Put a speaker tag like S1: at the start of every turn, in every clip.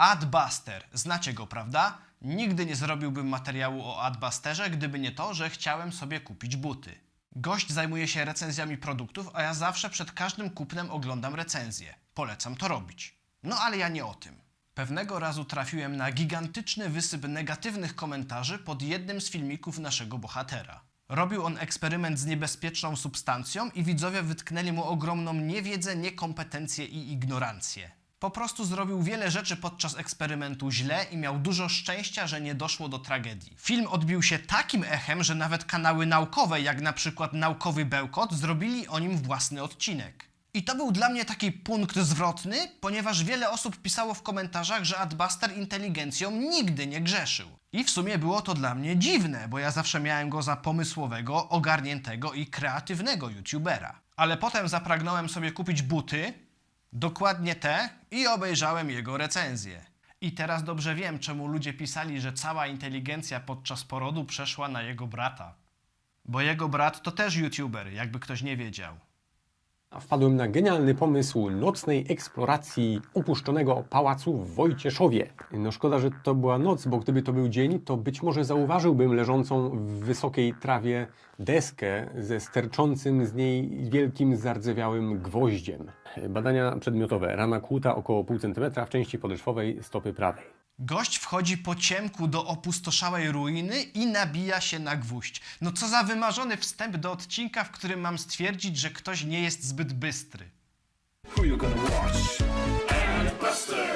S1: Adbuster. Znacie go, prawda? Nigdy nie zrobiłbym materiału o Adbusterze, gdyby nie to, że chciałem sobie kupić buty. Gość zajmuje się recenzjami produktów, a ja zawsze przed każdym kupnem oglądam recenzję. Polecam to robić. No ale ja nie o tym. Pewnego razu trafiłem na gigantyczny wysyp negatywnych komentarzy pod jednym z filmików naszego bohatera. Robił on eksperyment z niebezpieczną substancją i widzowie wytknęli mu ogromną niewiedzę, niekompetencję i ignorancję. Po prostu zrobił wiele rzeczy podczas eksperymentu źle i miał dużo szczęścia, że nie doszło do tragedii. Film odbił się takim echem, że nawet kanały naukowe, jak na przykład Naukowy Bełkot, zrobili o nim własny odcinek. I to był dla mnie taki punkt zwrotny, ponieważ wiele osób pisało w komentarzach, że Adbuster inteligencją nigdy nie grzeszył. I w sumie było to dla mnie dziwne, bo ja zawsze miałem go za pomysłowego, ogarniętego i kreatywnego youtubera. Ale potem zapragnąłem sobie kupić buty, dokładnie te, i obejrzałem jego recenzję. I teraz dobrze wiem, czemu ludzie pisali, że cała inteligencja podczas porodu przeszła na jego brata. Bo jego brat to też youtuber, jakby ktoś nie wiedział.
S2: Wpadłem na genialny pomysł nocnej eksploracji opuszczonego pałacu w Wojcieszowie. No szkoda, że to była noc, bo gdyby to był dzień, to być może zauważyłbym leżącą w wysokiej trawie deskę ze sterczącym z niej wielkim zardzewiałym gwoździem. Badania przedmiotowe. Rana kłuta około pół centymetra w części podeszwowej stopy prawej.
S1: Gość wchodzi po ciemku do opustoszałej ruiny i nabija się na gwóźdź. No co za wymarzony wstęp do odcinka, w którym mam stwierdzić, że ktoś nie jest zbyt bystry.
S3: Who you gonna watch? Buster.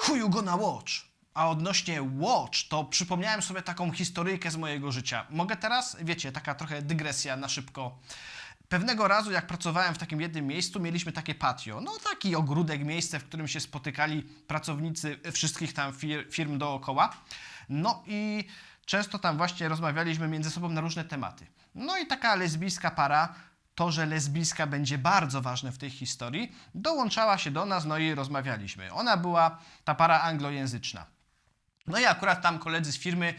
S1: Chuju go na Watch. A odnośnie Watch, to przypomniałem sobie taką historyjkę z mojego życia. Mogę teraz? Wiecie, taka trochę dygresja na szybko. Pewnego razu, jak pracowałem w takim jednym miejscu, mieliśmy takie patio. No taki ogródek, miejsce, w którym się spotykali pracownicy wszystkich tam fir firm dookoła. No i często tam właśnie rozmawialiśmy między sobą na różne tematy. No i taka lesbijska para to, że lesbijska będzie bardzo ważne w tej historii, dołączała się do nas, no i rozmawialiśmy. Ona była ta para anglojęzyczna. No i akurat tam koledzy z firmy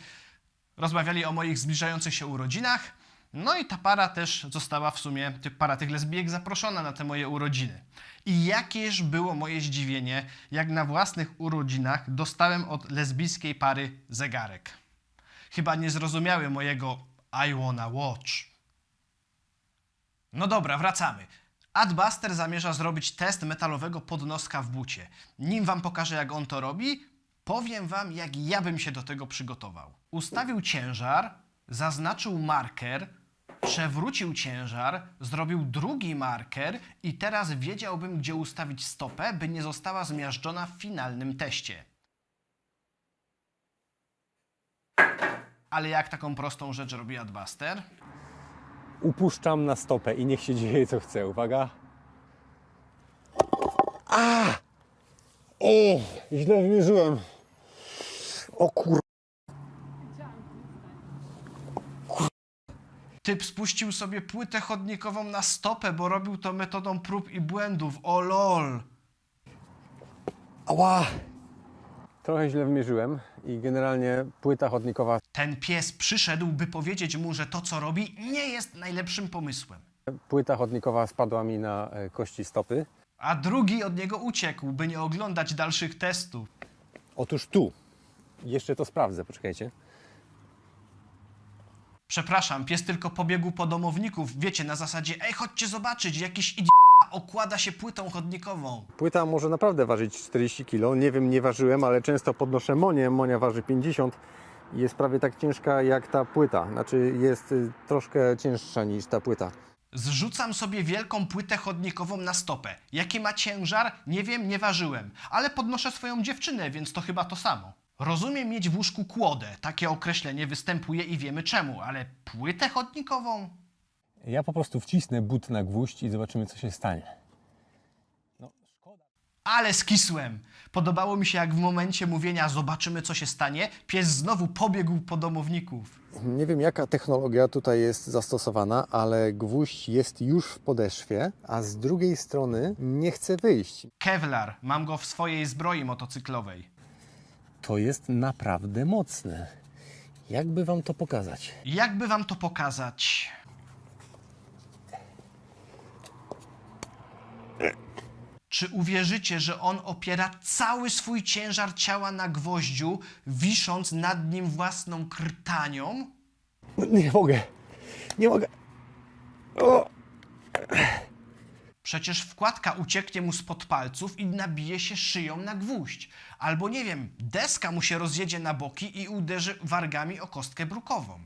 S1: rozmawiali o moich zbliżających się urodzinach. No i ta para też została w sumie, ty- para tych lesbijek, zaproszona na te moje urodziny. I jakież było moje zdziwienie, jak na własnych urodzinach dostałem od lesbijskiej pary zegarek. Chyba nie zrozumiały mojego I wanna watch. No dobra, wracamy. Adbuster zamierza zrobić test metalowego podnoska w bucie. Nim wam pokażę, jak on to robi, powiem wam, jak ja bym się do tego przygotował. Ustawił ciężar, zaznaczył marker, przewrócił ciężar, zrobił drugi marker i teraz wiedziałbym, gdzie ustawić stopę, by nie została zmiażdżona w finalnym teście. Ale jak taką prostą rzecz robi Adbuster?
S2: Upuszczam na stopę i niech się dzieje co chce. Uwaga. A! O! Źle wymierzyłem. O kur...
S1: Typ spuścił sobie płytę chodnikową na stopę, bo robił to metodą prób i błędów. O lol.
S2: Ała! Trochę źle wymierzyłem i generalnie płyta chodnikowa,
S1: Ten pies przyszedł, by powiedzieć mu, że to, co robi, nie jest najlepszym pomysłem.
S2: płyta chodnikowa spadła mi na e, kości stopy.
S1: A drugi od niego uciekł, by nie oglądać dalszych testów.
S2: Otóż tu. Jeszcze to sprawdzę, poczekajcie.
S1: Przepraszam, pies tylko pobiegł po domowników. Wiecie, na zasadzie, ej, chodźcie zobaczyć, jakiś idiota okłada się płytą chodnikową.
S2: Płyta może naprawdę ważyć 40 kg. Nie wiem, nie ważyłem, ale często podnoszę monię. Monia waży 50 i jest prawie tak ciężka jak ta płyta. Znaczy jest y, troszkę cięższa niż ta płyta.
S1: Zrzucam sobie wielką płytę chodnikową na stopę. Jaki ma ciężar? Nie wiem, nie ważyłem. Ale podnoszę swoją dziewczynę, więc to chyba to samo. Rozumiem mieć w łóżku kłodę. Takie określenie występuje i wiemy czemu, ale płytę chodnikową?
S2: Ja po prostu wcisnę but na gwóźdź i zobaczymy, co się stanie. No, szkoda.
S1: Ale skisłem! Podobało mi się, jak w momencie mówienia zobaczymy, co się stanie, pies znowu pobiegł po domowników.
S2: Nie wiem, jaka technologia tutaj jest zastosowana, ale gwóźdź jest już w podeszwie, a z drugiej strony nie chce wyjść.
S1: Kevlar, mam go w swojej zbroi motocyklowej.
S2: To jest naprawdę mocne. Jakby wam to pokazać?
S1: Jakby wam to pokazać? Czy uwierzycie, że on opiera cały swój ciężar ciała na gwoździu, wisząc nad nim własną krtanią?
S2: Nie mogę. Nie mogę. O!
S1: Przecież wkładka ucieknie mu spod palców i nabije się szyją na gwóźdź. Albo nie wiem, deska mu się rozjedzie na boki i uderzy wargami o kostkę brukową.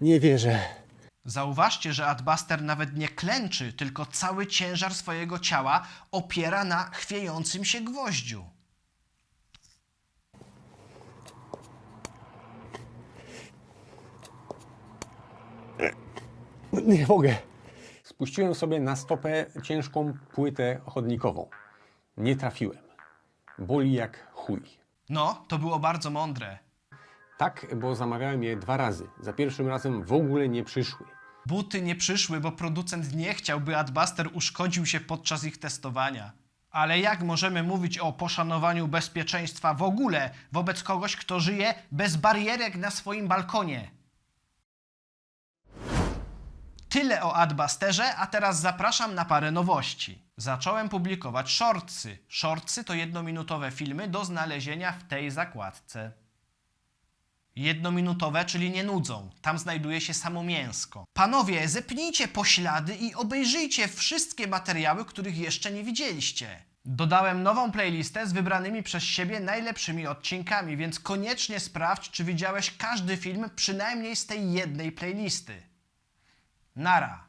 S2: Nie wierzę.
S1: Zauważcie, że Adbuster nawet nie klęczy, tylko cały ciężar swojego ciała opiera na chwiejącym się gwoździu.
S2: Nie mogę. Spuściłem sobie na stopę ciężką płytę chodnikową. Nie trafiłem. Boli jak chuj.
S1: No, to było bardzo mądre.
S2: Tak, bo zamawiałem je dwa razy. Za pierwszym razem w ogóle nie przyszły.
S1: Buty nie przyszły, bo producent nie chciał, by Adbuster uszkodził się podczas ich testowania. Ale jak możemy mówić o poszanowaniu bezpieczeństwa w ogóle wobec kogoś, kto żyje bez barierek na swoim balkonie? Tyle o Adbusterze, a teraz zapraszam na parę nowości. Zacząłem publikować shortsy. Shortsy to jednominutowe filmy do znalezienia w tej zakładce. Jednominutowe, czyli nie nudzą. Tam znajduje się samo mięsko. Panowie, zepnijcie poślady i obejrzyjcie wszystkie materiały, których jeszcze nie widzieliście. Dodałem nową playlistę z wybranymi przez siebie najlepszymi odcinkami, więc koniecznie sprawdź, czy widziałeś każdy film przynajmniej z tej jednej playlisty. Nará.